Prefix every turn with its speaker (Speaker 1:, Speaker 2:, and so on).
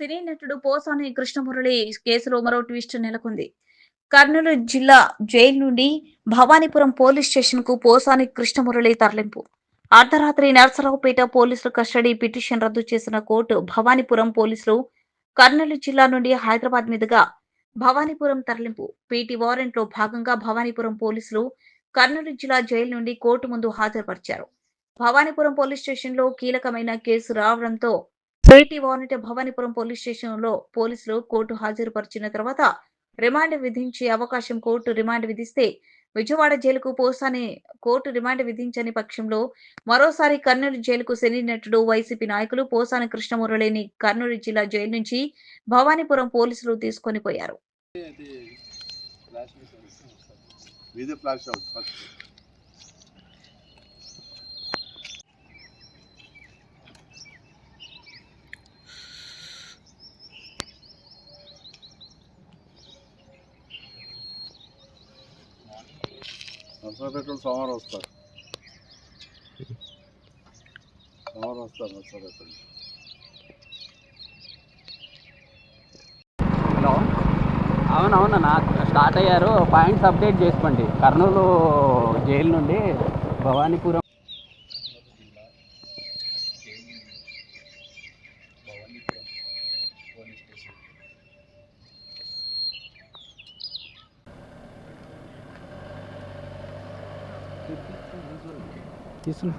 Speaker 1: సినీ నటుడు పోసాని కృష్ణమురళి కేసులో మరో ట్విస్ట్ నెలకొంది. కర్నూలు జిల్లా జైలు నుండి భవానీపురం పోలీస్ స్టేషన్కు పోసాని కృష్ణమురళి తరలింపు. అర్ధరాత్రి నర్సరావుపేట పోలీసుల కస్టడీ పిటిషన్ రద్దు చేసిన కోర్టు భవానీపురం పోలీసులు కర్నూలు జిల్లా నుండి హైదరాబాద్ మీదుగా భవానీపురం తరలింపు. పీటీ వారెంట్లో భాగంగా భవానీపురం పోలీసులు కర్నూలు జిల్లా జైలు నుండి కోర్టు ముందు హాజరుపరిచారు. భవానీపురం పోలీస్ స్టేషన్లో కీలకమైన కేసు రావడంతో పేటి వానిట భవానీపురం పోలీస్ స్టేషన్లో పోలీసులు కోర్టు హాజరుపరిచిన తర్వాత రిమాండ్ విధించే అవకాశం కోర్టు రిమాండ్ విధిస్తే విజయవాడ జైలుకు పోసాని కోర్టు రిమాండ్ విధించని పక్షంలో మరోసారి కర్నూలు జైలుకు సినీ నటుడు వైసీపీ నాయకులు పోసాని కృష్ణమురళిని కర్నూలు జిల్లా జైలు నుంచి భవానీపురం పోలీసులు తీసుకొని పోయారు.
Speaker 2: మీదే సోమవారం వస్తారు. సోమవారం వస్తారు నర్సరాపేట
Speaker 3: హలో. అవునవునన్నా స్టార్ట్ అయ్యారు. పాయింట్స్ అప్డేట్ చేసుకోండి. కర్నూలు జైలు నుండి భవానీపురం తీసుకుని